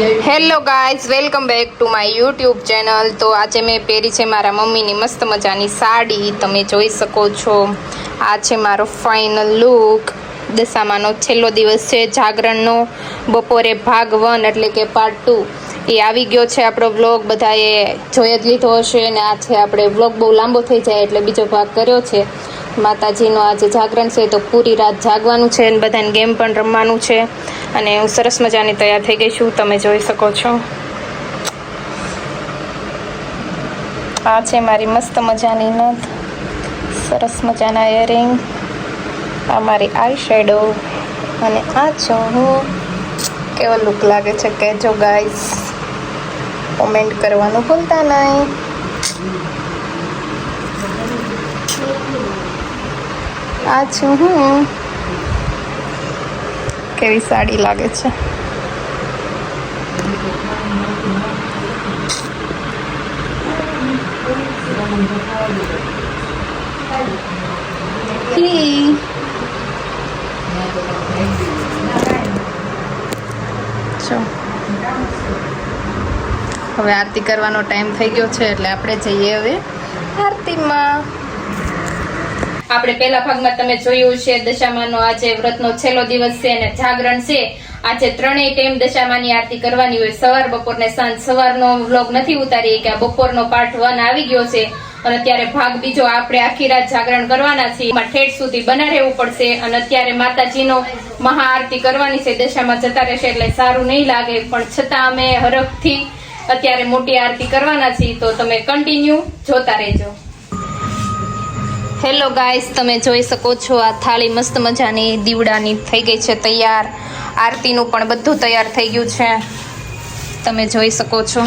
Hello guys welcome back to my YouTube channel તો આજે મેં પહેરી છે મારા મમ્મીની મસ્ત મજાની સાડી. તમે જોઈ શકો છો. આ છે મારો ફાઇનલ લુક દશામાનો છેલ્લો દિવસ છે. જાગરણનો બપોરે ભાગ વન એટલે કે પાર્ટ ટુ એ આવી ગયો છે આપણો વ્લોગ બધાએ જોઈ જ લીધો હશે અને આ છે આપણે વ્લોગ બહુ લાંબો થઈ જાય એટલે બીજો ભાગ કર્યો છે. માતાજીનો આજે જાગરણ છે તો પૂરી રાત જાગવાનું છે અને બધાને ગેમ પણ રમવાનું છે. અને હું સરસ મજાની તૈયાર થઈ ગઈ છું. તમે જોઈ શકો છો. આ છે મારી મસ્ત મજાની નથ. સરસ મજાના ઇયરિંગ આ મારી આઈ શેડો અને આ છું હું કેવો લુક લાગે છે. કહેજો ગાઈસ કોમેન્ટ કરવાનું ભૂલતા નહીં. આ છું હું. કેવી સાડી લાગે છે. હવે આરતી કરવાનો ટાઈમ થઈ ગયો છે એટલે આપણે જઈએ હવે આરતીમાં. આપણે પહેલા ભાગમાં તમે જોયું છે, દશામાનો આજે વ્રતનો છેલ્લો દિવસ છે અને જાગરણ છે. આજે ત્રણેય ટાઈમ દશામાની આરતી કરવાની હોય. સવાર બપોર ને સાંજ. સવારનો વ્લોગ નથી ઉતારી કે આ બપોરનો પાર્ટ વન આવી ગયો છે. અને અત્યારે ભાગ બીજો આપણે આખી રાત જાગરણ કરવાના છીએ. એમાં ઠેઠ સુધી બના રહેવું પડશે અને અત્યારે માતાજીનો મહાઆરતી કરવાની છે. દશામાં જતા રહેશે એટલે સારું નહીં લાગે. પણ છતાં અમે હરખથી અત્યારે મોટી આરતી કરવાના છીએ. તો તમે કન્ટિન્યુ જોતા રહેજો. હેલો ગાઈસ તમે જોઈ શકો છો આ થાળી મસ્ત મજાની દીવડાની થઈ ગઈ છે તૈયાર. આરતીનું પણ બધું તૈયાર થઈ ગયું છે. તમે જોઈ શકો છો.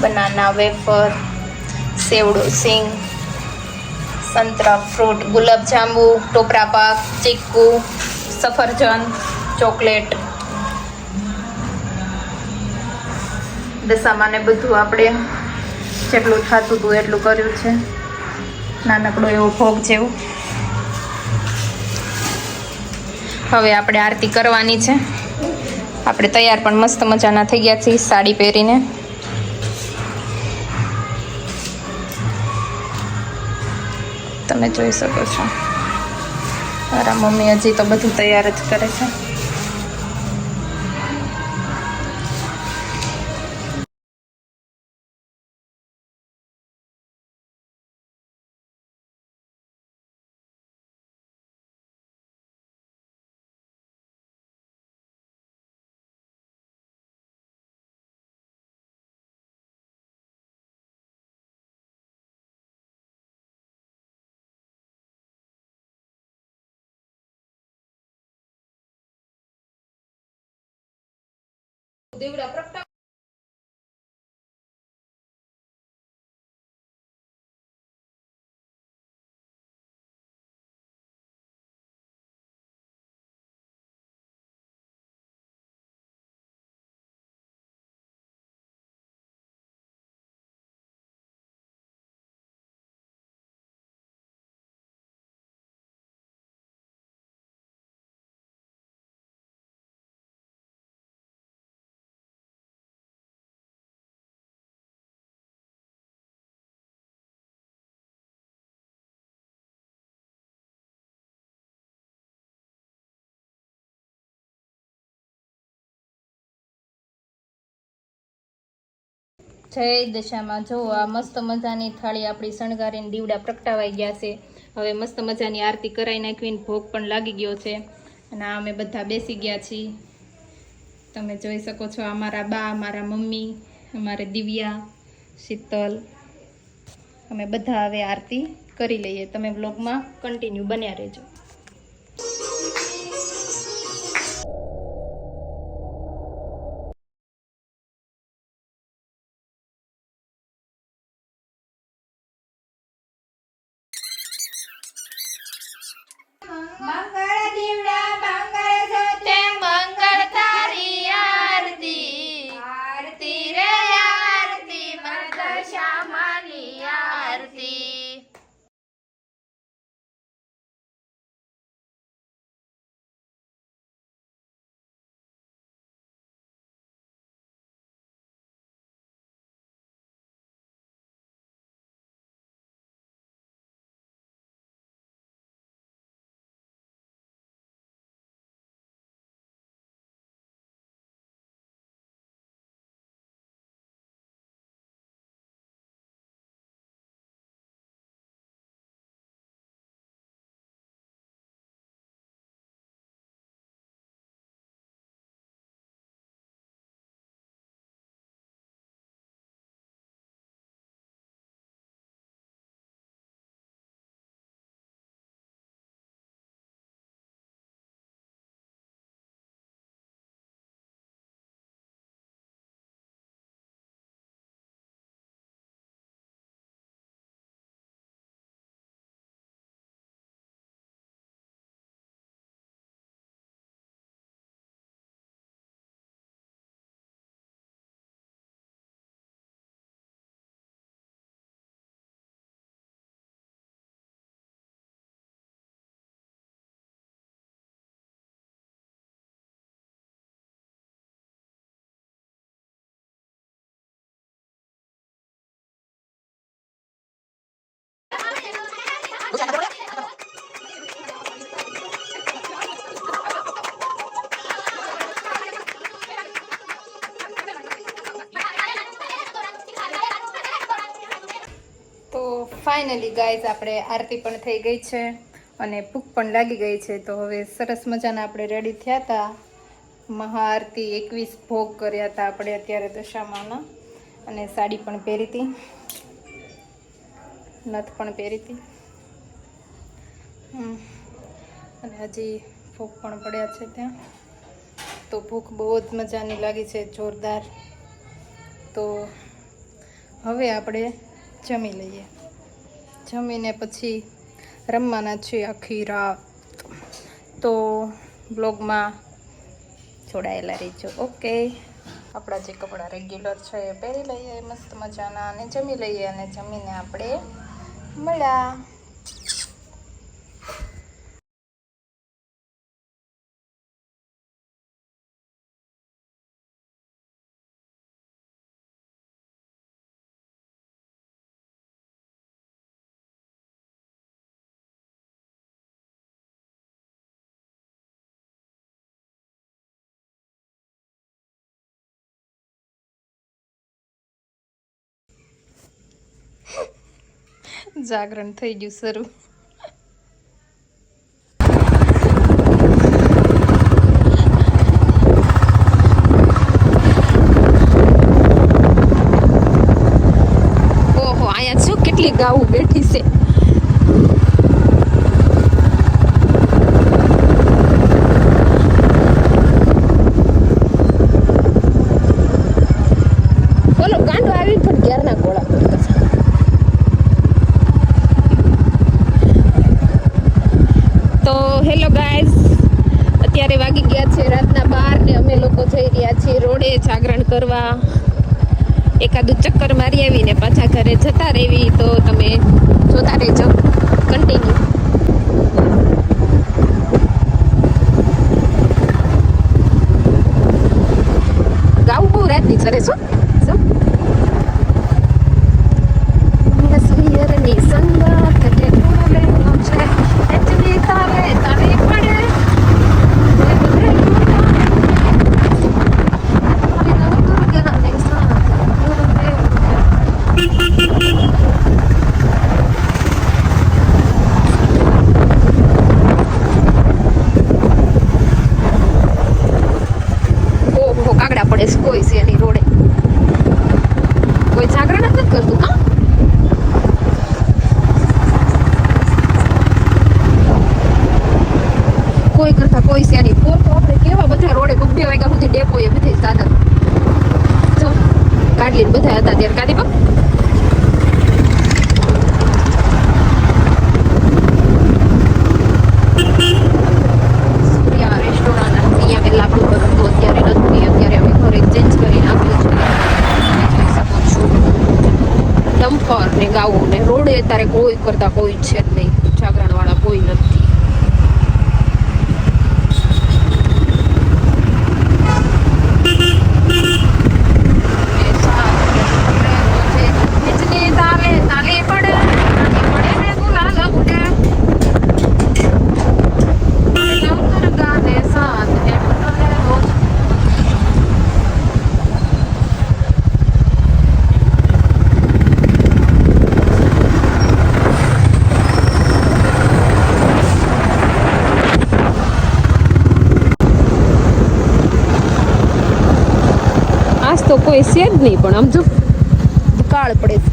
બનાના વેફર સેવડો, સિંગ, સંતરા ફ્રૂટ ગુલાબજાંબુ ટોપરા પાક, ચીકુ, સફરજન, ચોકલેટ. દશામાને બધું આપણે જેટલું થતું હતું એટલું કર્યું છે. નાનકડો એવો ભોગ જેવું હવે આપણે આરતી કરવાની છે. આપણે તૈયાર પણ મસ્ત મજાના થઈ ગયા છીએ સાડી પહેરીને. તમે જોઈ શકો છો. મારા મમ્મી હજી તો બધું તૈયાર જ કરે છે. દેવડા પ્રગટા જય દશામાં. જો આ મસ્ત મજાની થાળી આપણી શણગારીને દીવડા પ્રગટાવાઈ ગયા છે. હવે મસ્ત મજાની આરતી કરાવી નાખવીને ભોગ પણ લાગી ગયો છે. અને આ અમે બધા બેસી ગયા છીએ. તમે જોઈ શકો છો અમારા બા મારા મમ્મી, અમારે દિવ્યા, શીતલ. અમે બધા હવે આરતી કરી લઈએ. તમે વ્લોગમાં કન્ટિન્યુ બન્યા રહેજો. ફાઇનલી ગાઈઝ આપણે આરતી પણ થઈ ગઈ છે અને ભૂખ પણ લાગી ગઈ છે. તો હવે સરસ મજાના આપણે રેડી થયા હતા. મહાઆરતી એકવીસ ભોગ કર્યા હતા આપણે અત્યારે દશામાના. અને સાડી પણ પહેરી હતી. નથ પણ પહેરી હતી. અને હજી ભૂખ પણ પડ્યા છે ત્યાં. તો ભૂખ બહુ જ મજાની લાગી છે, જોરદાર. તો હવે આપણે જમી લઈએ. જમીને પછી રમવાના છે આખી રાત. તો બ્લોગમાં જોડાયેલા રહીજો. ઓકે. આપણા જે કપડાં રેગ્યુલર છે એ પહેરી લઈએ, મસ્ત મજાના અને જમી લઈએ અને જમીને આપણે મળ્યા. જાગરણ થઈ ગયું શરૂ ઓહો અહીંયા શું કેટલી ગાવું બેઠી છે બોલો ગાંડો આવી પણ ક્યારના ગોળા કરતો છે તો હેલો ગાઈઝ અત્યારે વાગી ગયા છે રાતના બાર ને અમે લોકો જઈ રહ્યા છીએ રોડે જાગરણ કરવા એકાદું ચક્કર મારી આવીને પાછા ઘરે જતા રહેવી તો તમે જોતા રહેજો. કન્ટિન્યુ ગાવું બહુ રાતની ચરે છો શું સૈયરની સંગાત કે કોલે નો છે એટલી તારે તારે પડે એ બધે મારી નવ દુર્ગા ને સાથ ઓહો કાગડા પડે છે કોઈ છે એની રોડે કોઈ જાગરણ જ નથી કરતું હા કોઈ કરતા કોઈ છે નહીં ફોર તો આપણે કેવા બધા રોડે કોક બે વાગ્યા સુધી ડેપો એ બધે સાધન જો કાઢલી ને બધા હતા ત્યારે કાઢી બાપ સૂર્યા રેસ્ટોરન્ટ અહીંયા પહેલા આપણું ઘર હતું અત્યારે નથી અત્યારે અમે ઘરે ચેન્જ કરીને આપ્યું છે. જોઈ શકો છો. ડમ્પર ને ગાવું ને રોડે અત્યારે કોઈ કરતા કોઈ છે જ નહીં જાગરણ વાળા કોઈ નથી ખીચડી તાલે તાલી પડે તાલી પડે ને ગુલાલ ઉડે નવતર ગાને સાથ એમ કરે રોજ આજ તો કોઈ છે જ નહીં પણ આમ જો કાળ પડે છે.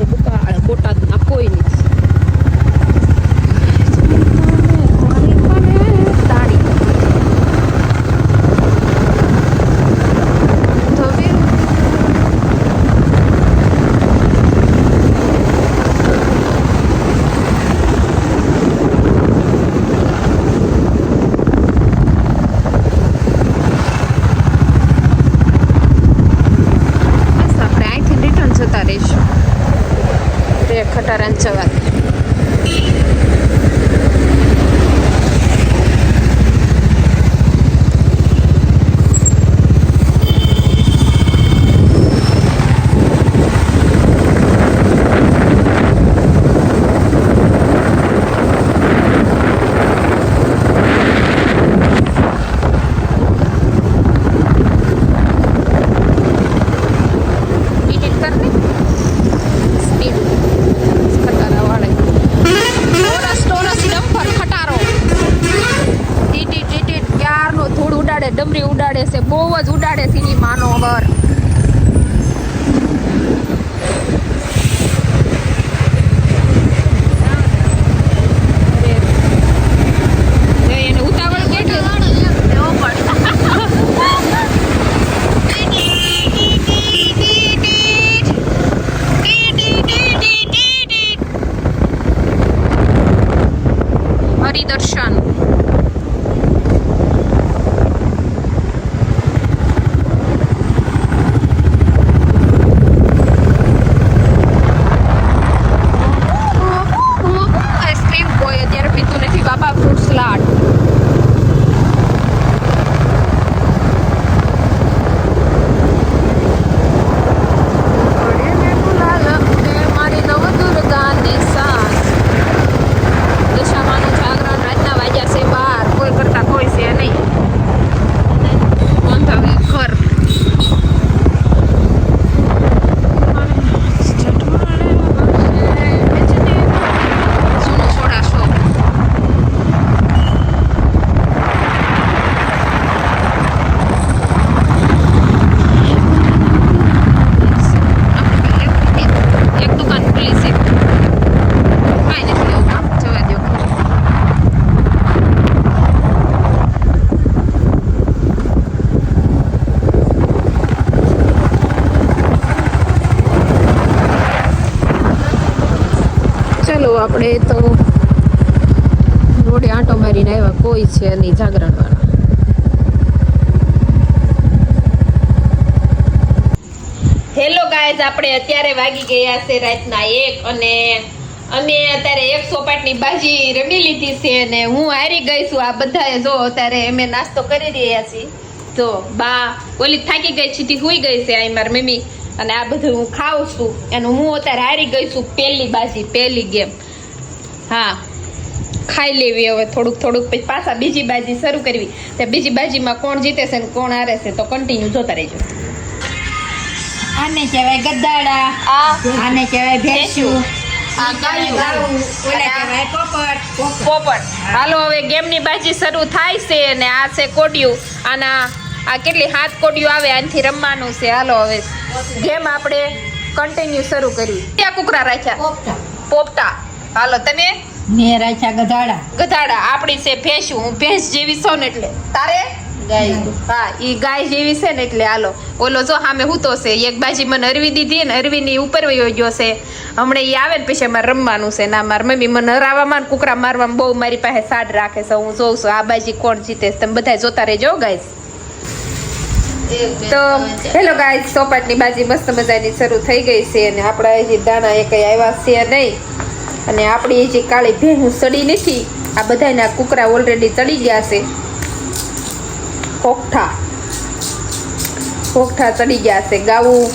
અત્યારે વાગી ગયા છે રાતના એક અને અમે અત્યારે એક સોપાટની ભાજી રમી લીધી છે અને હું હારી ગઈ છું. આ બધાએ જો અત્યારે અમે નાસ્તો કરી રહ્યા છીએ. તો બા ઓલી થાકી ગઈ સીધી હોઈ ગઈ છે અહીં મારી મમ્મી. અને આ બધું હું ખાઉં છું. અને હું અત્યારે હારી ગઈ છું પહેલી બાજી પહેલી ગેમ. હા, ખાઈ લેવી હવે થોડુંક થોડુંક. પછી પાછા બીજી બાજી શરૂ કરવી. તો બીજી બાજીમાં કોણ જીતે છે ને કોણ હારે છે તો કન્ટિન્યુ જોતા રહેજો. આને કહેવાય ગદ્દાડા. આને કહેવાય ભેંસું. પોપટ. હાલો હવે ગેમની બાજી શરૂ થાય છે અને આ છે કોડિયું. આના આ કેટલી હાથ કોડિયું આવે આનાથી રમવાનું છે. હાલો હવે ગેમ આપણે કન્ટિન્યુ શરૂ કરવી ક્યાં કુકરા રાખ્યા? પોપટા. પોપટા. હાલો તમે? મેં રાખ્યા ગધાડા. ગધાડા. આપણી છે ભેંસું. હું ભેંસ જેવી છું ને એટલે. તારે? હા ઈ ગાય જેવી છે ને એટલે હાલો. ઓલો જો સામે હૂતો છે એક બાજી મને અરવી દીધી ને અરવીની ઉપર વયો ગયો છે. હમણાં ઈ આવે ને પછી અમારે રમવાનું છે. ના મારી મમ્મી મને હરાવવામાં ને કુકરા મારવામાં બહુ મારી પાસે સાડ રાખે છે. હું જોઉં છું આ બાજી કોણ જીતે છે? તમે બધા જોતા રહેજો ગાઈસ તો હેલો ગાઈસ સોપાટની બાજી મસ્ત મજાની શરૂ થઈ ગઈ છે અને આપણા હજી દાણા એ કઈ આવ્યા છે નહીં. અને આપણી જે કાળી ભેહું સડી નથી. આ બધાના કુકરા ઓલરેડી ચડી ગયા છે. પોખઠા પોખઠા ચડી ગયા છે. ગાવું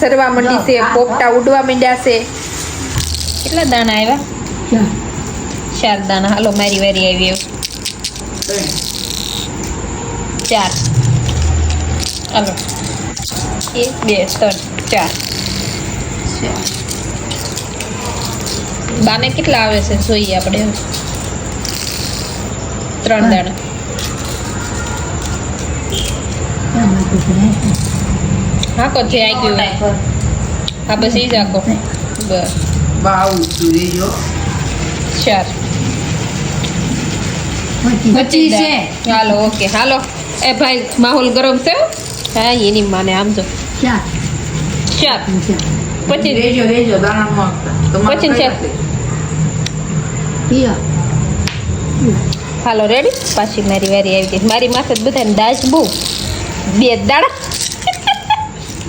સરવા મંડી છે. પોપટા ઉડવા માંડ્યા છે. કેટલા દાણા આવ્યા? ચાર. દાણા. હાલો મારી વારી આવી એવું ચાર. હાલો. એક બે ત્રણ ચાર. બાને કેટલા આવે છે? જોઈએ આપણે ત્રણ દાણા. હા કો જે આવી ગયું. હા બસ એ જ આખો બસ. બાવું ચાર પચીસ છે. હાલો ઓકે હાલો. એ ભાઈ માહોલ ગરમ છે હા એની માને આમ જો. ચાર ચાર પછી રેજો રેજો દાણા હાલો રેડી પાછી મારી વારી આવી ગઈ. મારી માથે જ બધાને દાજ બહુ. બે દાડા.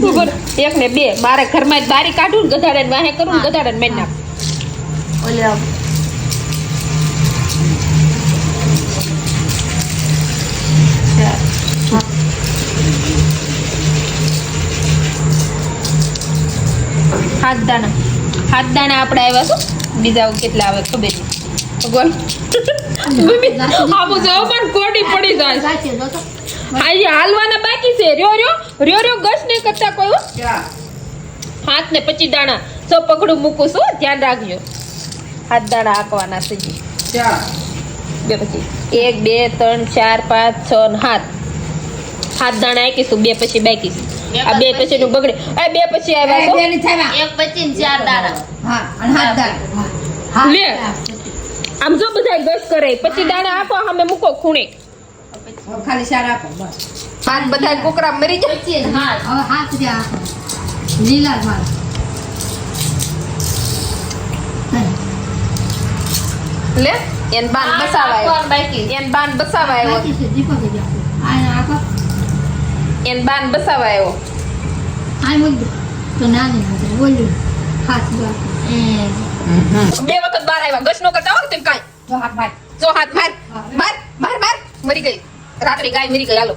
ઉપર એક ને બે. મારે ઘરમાં બારી કાઢું ને ગધાડે ને વાહે કરું ને ગધાડે મેં નાખું. હાથ દાણા. હાથ દાણા આપણે આવ્યા છો બીજા કેટલા આવે ખબર નહીં. ભગવાન. આબુ આવું પણ કોડી પડી જાય. હા હાલવાના બાકી છે. રયો રયો રયો રયો ગસ ને કરતા કોઈ. હાથ ને પચી દાણા સો પકડું મૂકું છું ધ્યાન રાખજો. હાથ દાણા આપવાના છે જી. બે પછી. એક બે ત્રણ ચાર પાંચ છ ને હાથ હાથ દાણા આકીશું બે પછી બાકીશું. આ બે પછી. નું બગડે. આ બે પછી આવ્યા એક પછી ચાર દાણા. હા અને હાથ દાણા. લે. આમ જો બધા ગસ કરે પછી દાણા આપો અમે મૂકો ખૂણે. ખાલી ચાર આપો બસ. હાથ બધા કુકરા મરી જાય. હાથ. હવે હાથ જે આપો લીલા જ લે એન બાન બસાવાય. એન બાન બસાવા આવ્યો બાકી છે દીપક જ આપો આ આપો એન બાન બસાવાય. તો ના દે. ના દે બોલ્યું. હાથ બે વખત બાર આવ્યા. ગસ નો કરતા હોય તેમ કાંઈ? જો હાથ માર જો હાથ માર રાત્રે ગાય મરી ગઈ હાલો.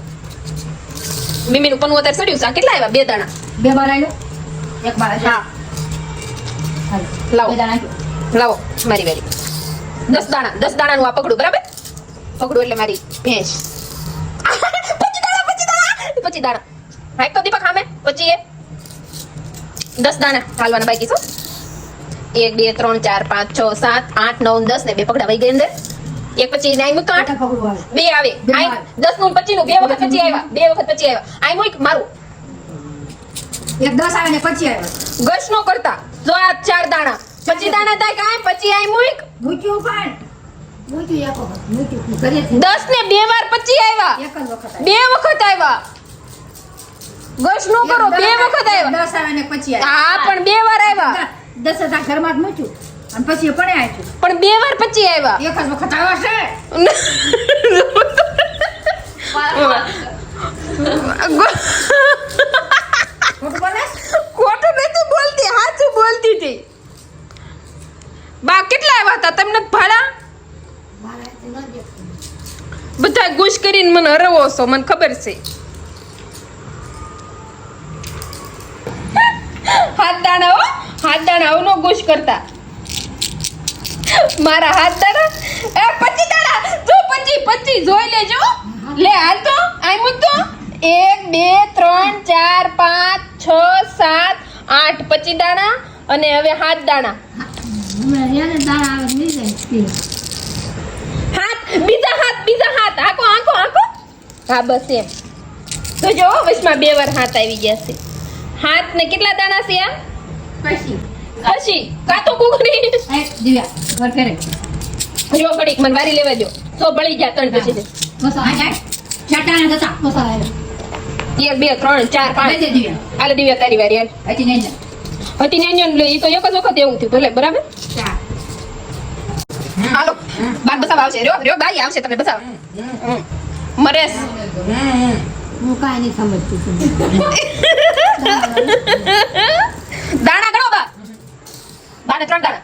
મિમી નું પનવું અત્યારે સડ્યું છે. કેટલા આવ્યા? બે દાણા. બે બાર આવ્યો એક બાર હા. લાવો. દાણા લાવો. મારી વેરી. દસ દાણા દસ દાણાનું આ પકડું બરાબર? પકડું એટલે મારી ભેંસ. પચી દાણા પચી દાણા. પચી દાણા. હાઈક તો દીપક હામે પછી એ. દસ દાણા હાલવાના બાકી છો એક બે ત્રણ ચાર પાંચ છ સાત આઠ નવ દસ ને બે પકડા વહી ગઈ અંદર. એક પછી નાઈ મૂક આઠ આઠા પકડું આવે બે આવે. આઈ આવે. દસનું પચી નું. બે વખત પછી આવ્યા બે વખત પછી આવ્યા આઈ એક મારું. એક 10 આવે ને પછી આવ્યા ગશ નો કરતા. જો આ ચાર દાણા. પછી દાણા થાય કાય પછી આઈ મોઈક મૂક્યું પણ. એક દસ ને બે વાર પછી આવ્યા વખત આવ્યો. બે વખત આવ્યા ગશ નો કરો બે દસ વખત આવ્યા દસ આવે ને પછી હા પણ બે વાર આવ્યા દસ હજાર ઘરમાં જ મૂક્યું. અને પછી પણ આપ્યું? પણ બે વાર પછી આવ્યા એક જ વખત આવ્યો છે ખોટું નથી બોલતી હતી. બા કેટલા આવ્યા હતા તમને ભાડા. બધા ગુશ કરીને મને હરવો છો મને ખબર છે. હાથ દાણા હો હાથ દાણા આવનો ગુશ કરતા. મારા હાથ દાણા એ પચી દાણા જો પચી પચી જોઈ લેજો. લે હાલ તો આઈ મુક તો. એક બે ત્રણ ચાર પાંચ છ સાત આઠ પચી દાણા અને હવે હાથ દાણા. હાથ બીજા હાથ બીજા હાથ. આખો આંકો આંકો હા બસ એમ. તો જો વચમાં બે વાર હાથ આવી ગયા છે. હાથ ને કેટલા દાણા છે આ? પછી. પછી કાતો કુકરી એ દિવ્યા ઘર ફેરે. જો ઘડીક મને વારી લેવા દો. તો ભળી જા ત્રણ પછી. બસ આ જાય. ચાટાને જતા. બસ આ એક બે ત્રણ ચાર પાંચ. દિવ્યા. આલે દિવ્યા તારી વારી હાલ. હતી નહીં હતી નહીં લે એ તો એક જ વખત એવું થયું ભલે બરાબર? હાલો. બાર બસાવ આવશે. રહ્યો રહ્યો બાઈ આવશે તમે બસાવ. હમ. મરેશ. હું કાંઈ નહીં સમજતી. બાને ત્રણ દાડા.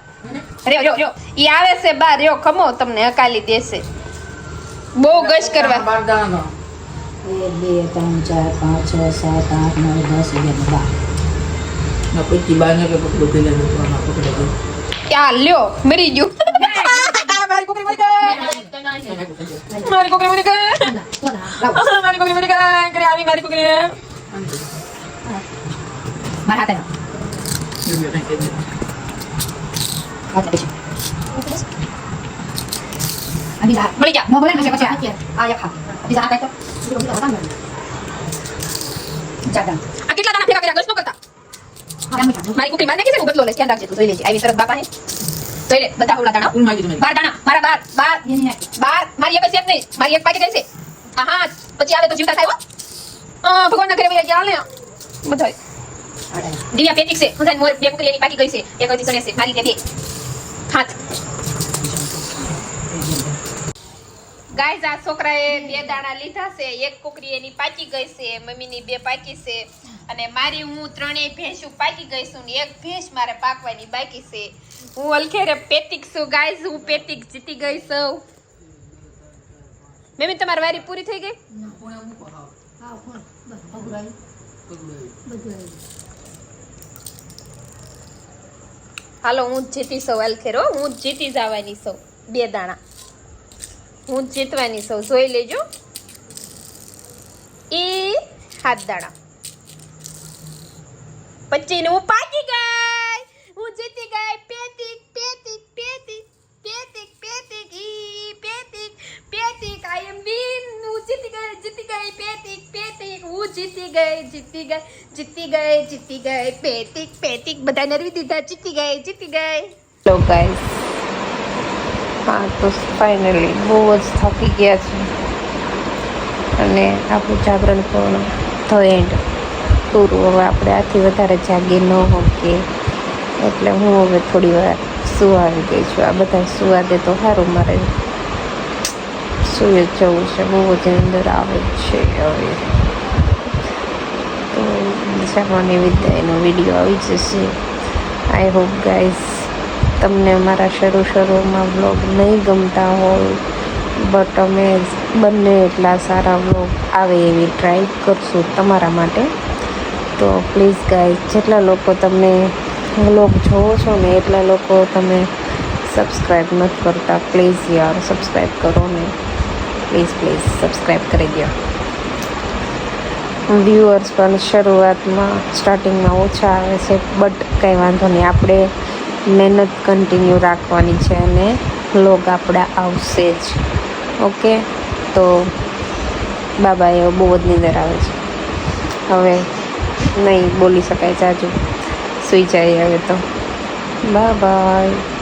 રહ્યો રહ્યો રહ્યો. ઈ આવે છે બા રહ્યો ખમો તમને અકાલી દેશે. બહુ ગશ કરવા. બાર દાણા બે ત્રણ ચાર પાંચ છ સાત આઠ નવ દસ અગિયાર બાર. પછી બાર કે પકડો પેલા ને તો આમાં પકડે ગયો ક્યાં? લ્યો મરી ગયું. મારી છોકરી મરી ગઈ. મારી છોકરી મરી ગઈ. મારી છોકરી મરી ગઈ. ઘરે આવી મારી છોકરી મારા હાથે. હાથ પછી આ બીજા હાથ. મળી જા મોબાઈલ પછી પછી હાથ આ એક હાથ બીજા હાથ આપ્યો. બીજો બીજો હાથ આપ્યો. ચાર દાણા. આ કેટલા દાણા ભેગા કર્યા ગશ નો કરતા હા, એમ જ હાથ. મારી કુકરી માર નાખી છે ને હું બદલો લઈશ ધ્યાન રાખજે તું જોઈ લેજે આવી શરત બાપા હે જોઈ લે બધા હોલા દાણા કુલ માગી તમે બાર દાણા મારા બાર બાર એની નાખી. બાર મારી એક જ છે નહીં મારી એક પાકી ગઈ છે આ હા પછી આવે તો જીવતા થાય હો અ, ભગવાનના ઘરે વયા ગયા હાલે બધા આડા. દિવ્યા પેટિક છે હું મોર બે કુકરી એની પાકી ગઈ છે એક હજી સણે છે મારી તે બે હાથ. ગાઈઝ આ છોકરાએ બે દાણા લીધા છે. એક કુકરી એની પાકી ગઈ છે મમ્મીની બે પાકી છે. અને મારી હું ત્રણેય ભેંસું પાકી ગઈ છું ને એક ભેંસ મારે પાકવાની બાકી છે. હું અલખેરે પેતિક છું ગાઈઝ હું પેતિક જીતી ગઈ છું. મમ્મી તમારી વારી પૂરી થઈ ગઈ કોણે મૂકો હાવ હા, કોણ? બસ, ભગું આવ્યું. પકડો બધું આવ્યું. હાલો, હું જ જીતી સૌ ખેરો હું. જીતી જવાની સૌ, બે દાણા. હું જીતવાની સૌ. જોઈ લેજો. એ હાથ દાણા. પછી ને હું પાકી ગઈ. હું જીતી ગઈ. પેતી પેતિક ઈ પેતિક પેતિક આઈ એમ વિન હું જીતી ગઈ જીતી ગઈ, પેતિક પેતિક. હું જીતી ગઈ જીતી ગઈ જીતી ગઈ જીતી ગઈ. પેતિક પેતિક. બધા નરવી દીધા. જીતી ગઈ જીતી ગઈ. હેલો ગાઈસ હા તો ફાઇનલી બહુ જ થાકી ગયા છે. અને આપણું જાગરણ પૂર્ણ ધ એન્ડ પૂરું. હવે આપણે આથી વધારે જાગી ન શકીએ એટલે હું હવે થોડી વાર સુવાઈ ગઈ છું. આ બધા સુવા દે તો સારું મારે જ જવું છે? બહુ જ અંદર આવે છે હવે. તો દિશામાની વિદ્યાનો વીડિયો આવી જશે. આઈ હોપ ગાઈઝ તમને મારા શરૂ શરૂમાં વ્લોગ નહીં ગમતા હોય બટ અમે બંને એટલા સારા વ્લોગ આવે એવી ટ્રાય કરશું તમારા માટે. તો પ્લીઝ ગાઈઝ જેટલા લોકો તમને વ્લોગ જોવો છો ને એટલા લોકો તમે સબસ્ક્રાઈબ નથી કરતા. પ્લીઝ યાર સબસ્ક્રાઈબ કરો ને. પ્લીઝ પ્લીઝ સબસ્ક્રાઈબ કરી દો વ્યુઅર્સ પણ શરૂઆતમાં સ્ટાર્ટિંગમાં ઓછા આવે છે બટ કંઈ વાંધો નહીં. આપણે મહેનત કન્ટિન્યુ રાખવાની છે અને લોગ આપણા આવશે જ. ઓકે? તો બાબા એ બહુ જ નીંદર આવે છે. હવે નહીં બોલી શકાય, જાજુ. સુઈ જાય હવે તો. Bye bye